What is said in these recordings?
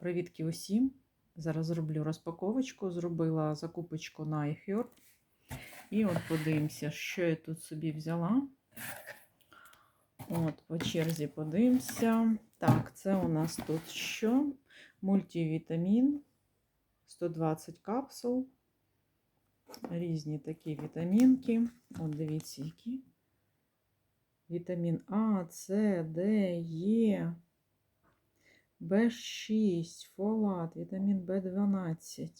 Привітки усім! Зараз зроблю розпаковочку, зробила закупочку на iHerb. І от подивимося, що я тут собі взяла. От, по черзі подивимося. Так, це у нас тут що? Мультивітамін, 120 капсул. Різні такі вітамінки. От дивіться, які. Вітамін А, С, Д, Е. В6, фолат, вітамін В12.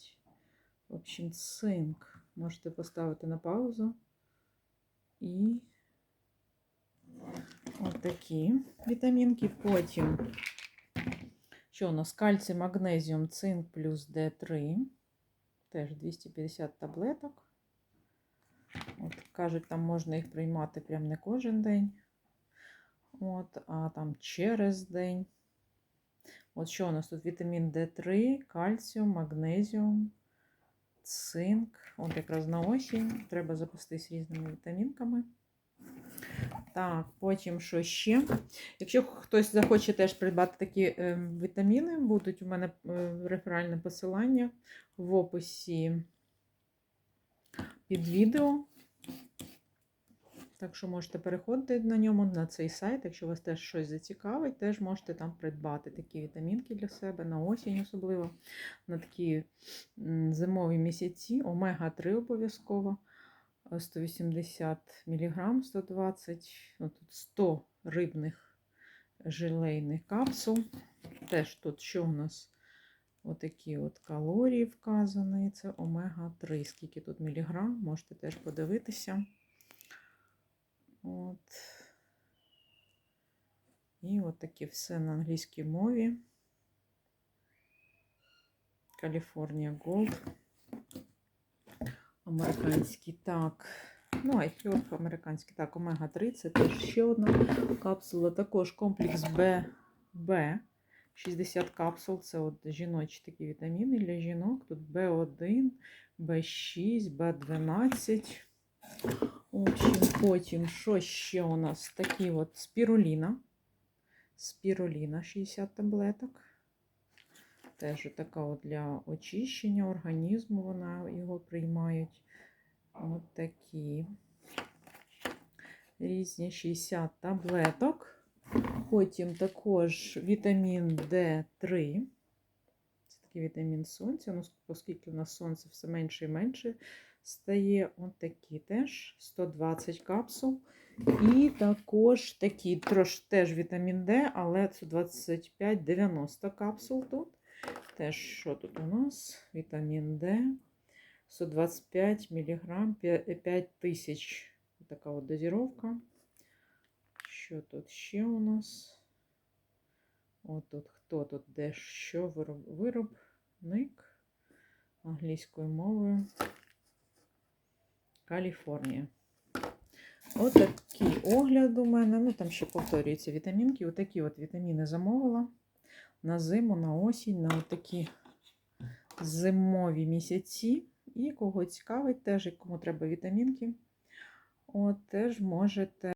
В общем, цинк. Можете поставити на паузу. І от вітамінки. Потім, що у нас? Кальцій, магнезіум, цинк плюс Д3. Теж 250 таблеток. От, кажуть, там можна їх приймати прям не кожен день. От, а там через день. От що у нас тут? Вітамін D3, кальціум, магнезіум, цинк. От якраз на осінь. Треба запастись різними вітамінками. Так, потім що ще? Якщо хтось захоче теж придбати такі е, вітаміни, будуть у мене е, реферальне посилання в описі під відео. Так що можете переходити на ньому, на цей сайт, якщо вас теж щось зацікавить, теж можете там придбати такі вітамінки для себе на осінь, особливо на такі зимові місяці. Омега-3 обов'язково. 180 мг, 120, ну, тут 100 рибних желейних капсул. Теж тут що у нас? Отакі от калорії вказані. Це омега-3. Скільки тут міліграм, можете теж подивитися. От. І от таке все на англійській мові. California Gold. Американський так. Ну, айфльорф американський. Так, омега-3, це теж ще одна капсула. Також комплекс ББ. 60 капсул. Це от жіночі такі вітаміни для жінок. Тут В1, В6, В12. Общем, потім, що ще у нас? Такі от спіруліна. Спіруліна 60 таблеток. Теж така от для очищення організму вона його приймають. От такі різні 60 таблеток. Потім також вітамін D3. Це такий вітамін сонця. Ну, оскільки у нас сонце все менше і менше стає. От такі теж 120 капсул. І також такі трош, теж вітамін D, але це 25-90 капсул тут. Теж, що тут у нас? Вітамін D. 125 мг 5000. Така от дозіровка. Що тут ще у нас? От тут хто тут де що вироб, виробник англійською мовою. Каліфорнія. Отакий огляд у мене. Ну, там ще повторюються вітамінки. Отакі от вітаміни замовила на зиму, на осінь, на такі зимові місяці. І кого цікавить, теж, і кому треба вітамінки, от, теж можете.